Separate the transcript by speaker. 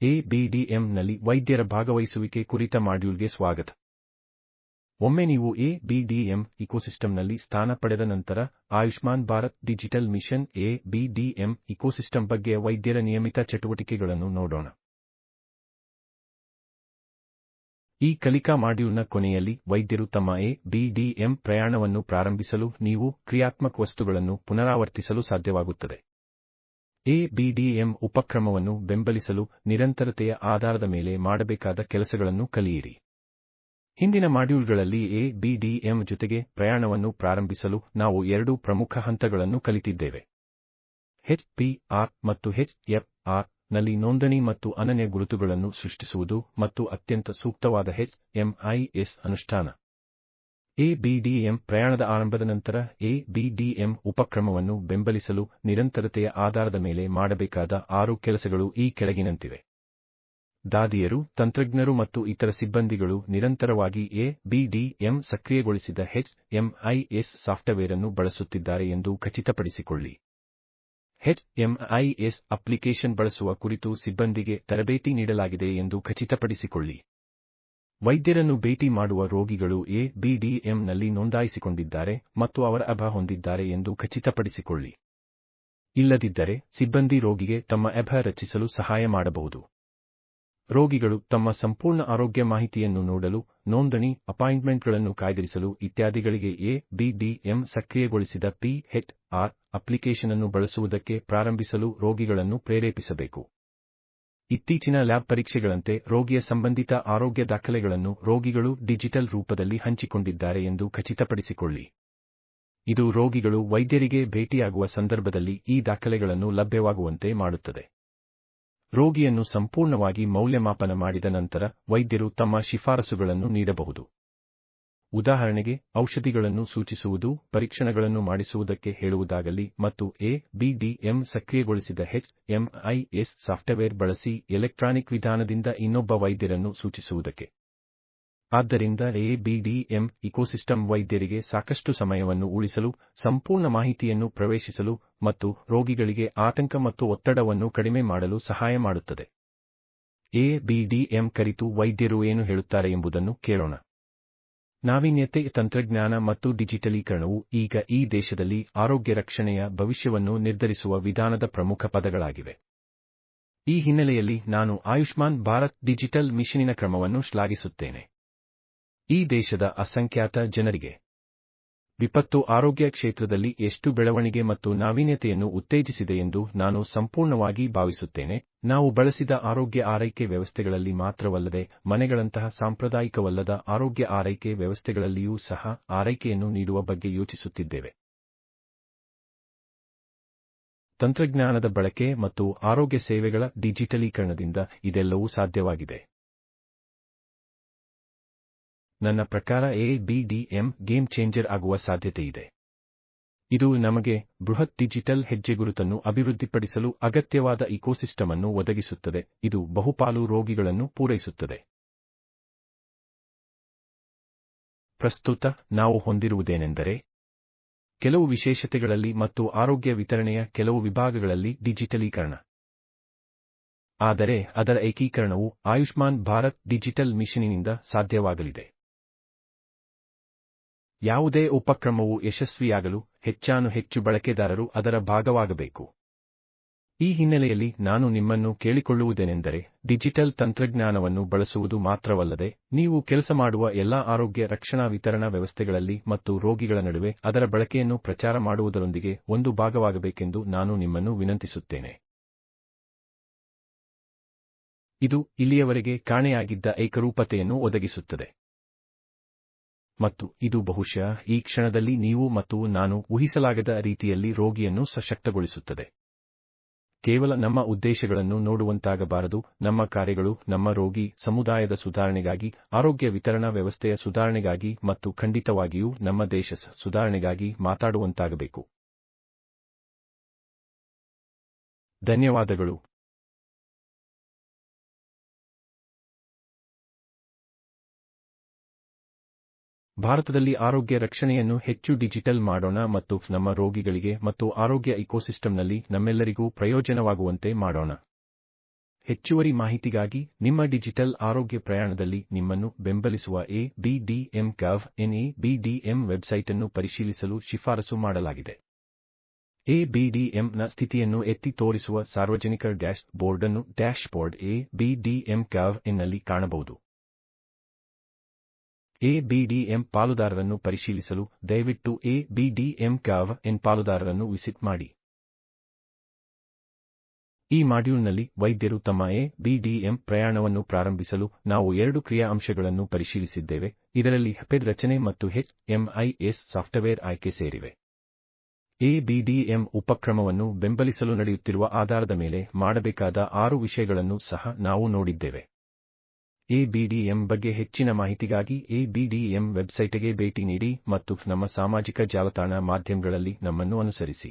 Speaker 1: ಎಬಿಡಿಎಂನಲ್ಲಿ ವೈದ್ಯರ ಭಾಗವಹಿಸುವಿಕೆ ಕುರಿತ ಮಾಡ್ಯೂಲ್ಗೆ ಸ್ವಾಗತ. ಒಮ್ಮೆ ನೀವು ಎಬಿಡಿಎಂ ಇಕೋಸಿಸ್ಟಮ್ನಲ್ಲಿ ಸ್ಥಾನ ಪಡೆದ ನಂತರ Ayushman Bharat digital mission ABDM ecosystem ಬಗ್ಗೆ ವೈದ್ಯರ ನಿಯಮಿತ ಚಟುವಟಿಕೆಗಳನ್ನು ನೋಡೋಣ. ಈ ಕಲಿಕಾ ಮಾಡ್ಯೂಲ್ನ ಕೊನೆಯಲ್ಲಿ ವೈದ್ಯರು ತಮ್ಮ ಎಬಿಡಿಎಂ ಪ್ರಯಾಣವನ್ನು ಪ್ರಾರಂಭಿಸಲು ನೀವು ಕ್ರಿಯಾತ್ಮಕ ವಸ್ತುಗಳನ್ನು ಪುನರಾವರ್ತಿಸಲು ಸಾಧ್ಯವಾಗುತ್ತದೆ. ಎಬಿಡಿಎಂ ಉಪಕ್ರಮವನ್ನು ಬೆಂಬಲಿಸಲು ನಿರಂತರತೆಯ ಆಧಾರದ ಮೇಲೆ ಮಾಡಬೇಕಾದ ಕೆಲಸಗಳನ್ನು ಕಲಿಯಿರಿ. ಹಿಂದಿನ ಮಾಡ್ಯೂಲ್ಗಳಲ್ಲಿ ಎಬಿಡಿಎಂ ಜೊತೆಗೆ ಪ್ರಯಾಣವನ್ನು ಪ್ರಾರಂಭಿಸಲು ನಾವು ಎರಡು ಪ್ರಮುಖ ಹಂತಗಳನ್ನು ಕಲಿತಿದ್ದೇವೆ. ಎಚ್ಪಿಆರ್ ಮತ್ತು ಎಚ್ಎಫ್ಆರ್ನಲ್ಲಿ ನೋಂದಣಿ ಮತ್ತು ಅನನ್ಯ ಗುರುತುಗಳನ್ನು ಸೃಷ್ಟಿಸುವುದು ಮತ್ತು ಅತ್ಯಂತ ಸೂಕ್ತವಾದ ಎಚ್ಎಂಐಎಸ್ ಅನುಷ್ಠಾನ. ಎಬಿಡಿಎಂ ಪ್ರಯಾಣದ ಆರಂಭದ ನಂತರ ಎಬಿಡಿಎಂ ಉಪಕ್ರಮವನ್ನು ಬೆಂಬಲಿಸಲು ನಿರಂತರತೆಯ ಆಧಾರದ ಮೇಲೆ ಮಾಡಬೇಕಾದ ಆರು ಕೆಲಸಗಳು ಈ ಕೆಳಗಿನಂತಿವೆ. ದಾದಿಯರು, ತಂತ್ರಜ್ಞರು ಮತ್ತು ಇತರ ಸಿಬ್ಬಂದಿಗಳು ನಿರಂತರವಾಗಿ ಎಬಿಡಿಎಂ ಸಕ್ರಿಯಗೊಳಿಸಿದ ಎಚ್ಎಂಐಎಸ್ ಸಾಫ್ಟ್ವೇರ್ ಅನ್ನು ಬಳಸುತ್ತಿದ್ದಾರೆ ಎಂದು ಖಚಿತಪಡಿಸಿಕೊಳ್ಳಿ. ಎಚ್ಎಂಐಎಸ್ ಅಪ್ಲಿಕೇಶನ್ ಬಳಸುವ ಕುರಿತು ಸಿಬ್ಬಂದಿಗೆ ತರಬೇತಿ ನೀಡಲಾಗಿದೆ ಎಂದು ಖಚಿತಪಡಿಸಿಕೊಳ್ಳಿ. ವೈದ್ಯರನ್ನು ಭೇಟಿ ಮಾಡುವ ರೋಗಿಗಳು ಎಬಿಡಿಎಂನಲ್ಲಿ ನೋಂದಾಯಿಸಿಕೊಂಡಿದ್ದಾರೆ ಮತ್ತು ಅವರ ಅಭ ಹೊಂದಿದ್ದಾರೆ ಎಂದು ಖಚಿತಪಡಿಸಿಕೊಳ್ಳಿ. ಇಲ್ಲದಿದ್ದರೆ ಸಿಬ್ಬಂದಿ ರೋಗಿಗೆ ತಮ್ಮ ಅಭ ರಚಿಸಲು ಸಹಾಯ ಮಾಡಬಹುದು. ರೋಗಿಗಳು ತಮ್ಮ ಸಂಪೂರ್ಣ ಆರೋಗ್ಯ ಮಾಹಿತಿಯನ್ನು ನೋಡಲು ನೋಂದಣಿ, ಅಪಾಯಿಂಟ್ಮೆಂಟ್ಗಳನ್ನು ಕಾಯ್ದಿರಿಸಲು ಇತ್ಯಾದಿಗಳಿಗೆ ಎಬಿಡಿಎಂ ಸಕ್ರಿಯಗೊಳಿಸಿದ ಪಿ, ಹೆಚ್ ಅಪ್ಲಿಕೇಶನ್ ಅನ್ನು ಬಳಸುವುದಕ್ಕೆ ಪ್ರಾರಂಭಿಸಲು ರೋಗಿಗಳನ್ನು ಪ್ರೇರೇಪಿಸಬೇಕು. ಇತ್ತೀಚಿನ ಲ್ಯಾಬ್ ಪರೀಕ್ಷೆಗಳಂತೆ ರೋಗಿಯ ಸಂಬಂಧಿತ ಆರೋಗ್ಯ ದಾಖಲೆಗಳನ್ನು ರೋಗಿಗಳು ಡಿಜಿಟಲ್ ರೂಪದಲ್ಲಿ ಹಂಚಿಕೊಂಡಿದ್ದಾರೆ ಎಂದು ಖಚಿತಪಡಿಸಿಕೊಳ್ಳಿ. ಇದು ರೋಗಿಗಳು ವೈದ್ಯರಿಗೆ ಭೇಟಿಯಾಗುವ ಸಂದರ್ಭದಲ್ಲಿ ಈ ದಾಖಲೆಗಳನ್ನು ಲಭ್ಯವಾಗುವಂತೆ ಮಾಡುತ್ತದೆ. ರೋಗಿಯನ್ನು ಸಂಪೂರ್ಣವಾಗಿ ಮೌಲ್ಯಮಾಪನ ಮಾಡಿದ ನಂತರ ವೈದ್ಯರು ತಮ್ಮ ಶಿಫಾರಸುಗಳನ್ನು ನೀಡಬಹುದು. ಉದಾಹರಣೆಗೆ, ಔಷಧಿಗಳನ್ನು ಸೂಚಿಸುವುದು, ಪರೀಕ್ಷಣಗಳನ್ನು ಮಾಡಿಸುವುದಕ್ಕೆ ಹೇಳುವುದಾಗಲಿ ಮತ್ತು ಎಬಿಡಿಎಂ ಸಕ್ರಿಯಗೊಳಿಸಿದ ಎಚ್ಎಂಐಎಸ್ ಸಾಫ್ಟ್ವೇರ್ ಬಳಸಿ ಎಲೆಕ್ಟ್ರಾನಿಕ್ ವಿಧಾನದಿಂದ ಇನ್ನೊಬ್ಬ ವೈದ್ಯರನ್ನು ಸೂಚಿಸುವುದಕ್ಕೆ. ಆದ್ದರಿಂದ ಎಬಿಡಿಎಂ ಇಕೋಸಿಸ್ಟಮ್ ವೈದ್ಯರಿಗೆ ಸಾಕಷ್ಟು ಸಮಯವನ್ನು ಉಳಿಸಲು, ಸಂಪೂರ್ಣ ಮಾಹಿತಿಯನ್ನು ಪ್ರವೇಶಿಸಲು ಮತ್ತು ರೋಗಿಗಳಿಗೆ ಆತಂಕ ಮತ್ತು ಒತ್ತಡವನ್ನು ಕಡಿಮೆ ಮಾಡಲು ಸಹಾಯ ಮಾಡುತ್ತದೆ. ಎಬಿಡಿಎಂ ಕರಿತು ವೈದ್ಯರು ಏನು ಹೇಳುತ್ತಾರೆ ಎಂಬುದನ್ನು ಕೇಳೋಣ. ನಾವೀನ್ಯತೆ, ತಂತ್ರಜ್ಞಾನ ಮತ್ತು ಡಿಜಿಟಲೀಕರಣವು ಈಗ ಈ ದೇಶದಲ್ಲಿ ಆರೋಗ್ಯ ರಕ್ಷಣೆಯ ಭವಿಷ್ಯವನ್ನು ನಿರ್ಧರಿಸುವ ವಿಧಾನದ ಪ್ರಮುಖ ಪದಗಳಾಗಿವೆ. ಈ ಹಿನ್ನೆಲೆಯಲ್ಲಿ ನಾನು ಆಯುಷ್ಮಾನ್ ಭಾರತ್ ಡಿಜಿಟಲ್ ಮಿಷನಿನ ಕ್ರಮವನ್ನು ಶ್ಲಾಘಿಸುತ್ತೇನೆ. ಈ ದೇಶದ ಅಸಂಖ್ಯಾತ ಜನರಿಗೆ ವಿಪತ್ತು ಆರೋಗ್ಯ ಕ್ಷೇತ್ರದಲ್ಲಿ ಎಷ್ಟು ಬೆಳವಣಿಗೆ ಮತ್ತು ನಾವೀನ್ಯತೆಯನ್ನು ಉತ್ತೇಜಿಸಿದೆ ಎಂದು ನಾನು ಸಂಪೂರ್ಣವಾಗಿ ಭಾವಿಸುತ್ತೇನೆ. ನಾವು ಬಳಸಿದ ಆರೋಗ್ಯ ಆರೈಕೆ ವ್ಯವಸ್ಥೆಗಳಲ್ಲಿ ಮಾತ್ರವಲ್ಲದೆ ಮನೆಗಳಂತಹ ಸಾಂಪ್ರದಾಯಿಕವಲ್ಲದ ಆರೋಗ್ಯ ಆರೈಕೆ ವ್ಯವಸ್ಥೆಗಳಲ್ಲಿಯೂ ಸಹ ಆರೈಕೆಯನ್ನು ನೀಡುವ ಬಗ್ಗೆ ಯೋಚಿಸುತ್ತಿದ್ದೇವೆ. ತಂತ್ರಜ್ಞಾನದ ಬಳಕೆ ಮತ್ತು ಆರೋಗ್ಯ ಸೇವೆಗಳ ಡಿಜಿಟಲೀಕರಣದಿಂದ ಇದೆಲ್ಲವೂ ಸಾಧ್ಯವಾಗಿದೆ. ನನ್ನ ಪ್ರಕಾರ ಎಬಿಡಿಎಂ ಗೇಮ್ ಚೇಂಜರ್ ಆಗುವ ಸಾಧ್ಯತೆಯಿದೆ. ಇದು ನಮಗೆ ಬೃಹತ್ ಡಿಜಿಟಲ್ ಹೆಜ್ಜೆಗುರುತನ್ನು ಅಭಿವೃದ್ಧಿಪಡಿಸಲು ಅಗತ್ಯವಾದ ಇಕೋಸಿಸ್ಟಮ್ ಅನ್ನು ಒದಗಿಸುತ್ತದೆ. ಇದು ಬಹುಪಾಲು ರೋಗಿಗಳನ್ನು ಪೂರೈಸುತ್ತದೆ. ಪ್ರಸ್ತುತ ನಾವು ಹೊಂದಿರುವುದೇನೆಂದರೆ, ಕೆಲವು ವಿಶೇಷತೆಗಳಲ್ಲಿ ಮತ್ತು ಆರೋಗ್ಯ ವಿತರಣೆಯ ಕೆಲವು ವಿಭಾಗಗಳಲ್ಲಿ ಡಿಜಿಟಲೀಕರಣ. ಆದರೆ ಅದರ ಏಕೀಕರಣವು ಆಯುಷ್ಮಾನ್ ಭಾರತ್ ಡಿಜಿಟಲ್ ಮಿಷನಿನಿಂದ ಸಾಧ್ಯವಾಗಲಿದೆ. ಯಾವುದೇ ಉಪಕ್ರಮವು ಯಶಸ್ವಿಯಾಗಲು ಹೆಚ್ಚಾನು ಹೆಚ್ಚು ಬಳಕೆದಾರರು ಅದರ ಭಾಗವಾಗಬೇಕು. ಈ ಹಿನ್ನೆಲೆಯಲ್ಲಿ ನಾನು ನಿಮ್ಮನ್ನು ಕೇಳಿಕೊಳ್ಳುವುದೇನೆಂದರೆ ಡಿಜಿಟಲ್ ತಂತ್ರಜ್ಞಾನವನ್ನು ಬಳಸುವುದು ಮಾತ್ರವಲ್ಲದೆ ನೀವು ಕೆಲಸ ಮಾಡುವ ಎಲ್ಲಾ ಆರೋಗ್ಯ ರಕ್ಷಣಾ ವಿತರಣಾ ವ್ಯವಸ್ಥೆಗಳಲ್ಲಿ ಮತ್ತು ರೋಗಿಗಳ ನಡುವೆ ಅದರ ಬಳಕೆಯನ್ನು ಪ್ರಚಾರ ಮಾಡುವುದರೊಂದಿಗೆ ಒಂದು ಭಾಗವಾಗಬೇಕೆಂದು ನಾನು ನಿಮ್ಮನ್ನು ವಿನಂತಿಸುತ್ತೇನೆ. ಇದು ಇಲ್ಲಿಯವರೆಗೆ ಕಾಣೆಯಾಗಿದ್ದ ಏಕರೂಪತೆಯನ್ನು ಒದಗಿಸುತ್ತದೆ. ಮತ್ತು ಇದು ಬಹುಶಃ ಈ ಕ್ಷಣದಲ್ಲಿ ನೀವು ಮತ್ತು ನಾನು ಊಹಿಸಲಾಗದ ರೀತಿಯಲ್ಲಿ ರೋಗಿಯನ್ನು ಸಶಕ್ತಗೊಳಿಸುತ್ತದೆ. ಕೇವಲ ನಮ್ಮ ಉದ್ದೇಶಗಳನ್ನು ನೋಡುವಂತಾಗಬಾರದು. ನಮ್ಮ ಕಾರ್ಯಗಳು ನಮ್ಮ ರೋಗಿ ಸಮುದಾಯದ ಸುಧಾರಣೆಗಾಗಿ, ಆರೋಗ್ಯ ವಿತರಣಾ ವ್ಯವಸ್ಥೆಯ ಸುಧಾರಣೆಗಾಗಿ ಮತ್ತು ಖಂಡಿತವಾಗಿಯೂ ನಮ್ಮ ದೇಶ ಸುಧಾರಣೆಗಾಗಿ ಮಾತಾಡುವಂತಾಗಬೇಕು. ಧನ್ಯವಾದಗಳು. ಭಾರತದಲ್ಲಿ ಆರೋಗ್ಯ ರಕ್ಷಣೆಯನ್ನು ಹೆಚ್ಚು ಡಿಜಿಟಲ್ ಮಾಡೋಣ ಮತ್ತು ನಮ್ಮ ರೋಗಿಗಳಿಗೆ ಮತ್ತು ಆರೋಗ್ಯ ಇಕೋಸಿಸ್ಟಮ್ನಲ್ಲಿ ನಮ್ಮೆಲ್ಲರಿಗೂ ಪ್ರಯೋಜನವಾಗುವಂತೆ ಮಾಡೋಣ. ಹೆಚ್ಚುವರಿ ಮಾಹಿತಿಗಾಗಿ ನಿಮ್ಮ ಡಿಜಿಟಲ್ ಆರೋಗ್ಯ ಪ್ರಯಾಣದಲ್ಲಿ ನಿಮ್ಮನ್ನು ಬೆಂಬಲಿಸುವ A B gov N A B D ಅನ್ನು ಪರಿಶೀಲಿಸಲು ಶಿಫಾರಸು ಮಾಡಲಾಗಿದೆ. ಎ ಬಿ ಡಿ ಎಂನ ಸ್ಥಿತಿಯನ್ನು ಎತ್ತಿ ತೋರಿಸುವ ಸಾರ್ವಜನಿಕ ಡ್ಯಾಶ್ ಬೋರ್ಡ್ ಅನ್ನು dashboard A B D M gov ಎನ್ನಲ್ಲಿ ಕಾಣಬಹುದು. ಎ ಬಿ ಡಿ ಎಂ ಪಾಲುದಾರರನ್ನು ಪರಿಶೀಲಿಸಲು ದಯವಿಟ್ಟು ಎಬಿಡಿಎಂ ಗವ್ ಎನ್ ಪಾಲುದಾರರನ್ನು ವಿಸಿಟ್ ಮಾಡಿ. ಈ ಮಾಡ್ಯೂಲ್ನಲ್ಲಿ ವೈದ್ಯರು ತಮ್ಮ ಎಬಿಡಿಎಂ ಪ್ರಯಾಣವನ್ನು ಪ್ರಾರಂಭಿಸಲು ನಾವು ಎರಡು ಕ್ರಿಯಾ ಅಂಶಗಳನ್ನು ಪರಿಶೀಲಿಸಿದ್ದೇವೆ, ಇದರಲ್ಲಿ ಹೆಪೆಡ್ ರಚನೆ ಮತ್ತು ಹೆಚ್ ಎಂಐಎಸ್ ಸಾಫ್ಟ್ವೇರ್ ಆಯ್ಕೆ ಸೇರಿವೆ. ಎಬಿಡಿಎಂ ಉಪಕ್ರಮವನ್ನು ಬೆಂಬಲಿಸಲು ನಡೆಯುತ್ತಿರುವ ಆಧಾರದ ಮೇಲೆ ಮಾಡಬೇಕಾದ ಆರು ವಿಷಯಗಳನ್ನು ಸಹ ನಾವು ನೋಡಿದ್ದೇವೆ. ಎ ಬಿ ಡಿ ಎಂ ಬಗ್ಗೆ ಹೆಚ್ಚಿನ ಮಾಹಿತಿಗಾಗಿ ಎಬಿಡಿಎಂ ವೆಬ್ಸೈಟ್ಗೆ ಭೇಟಿ ನೀಡಿ ಮತ್ತು ನಮ್ಮ ಸಾಮಾಜಿಕ ಜಾಲತಾಣ ಮಾಧ್ಯಮಗಳಲ್ಲಿ ನಮ್ಮನ್ನು ಅನುಸರಿಸಿ.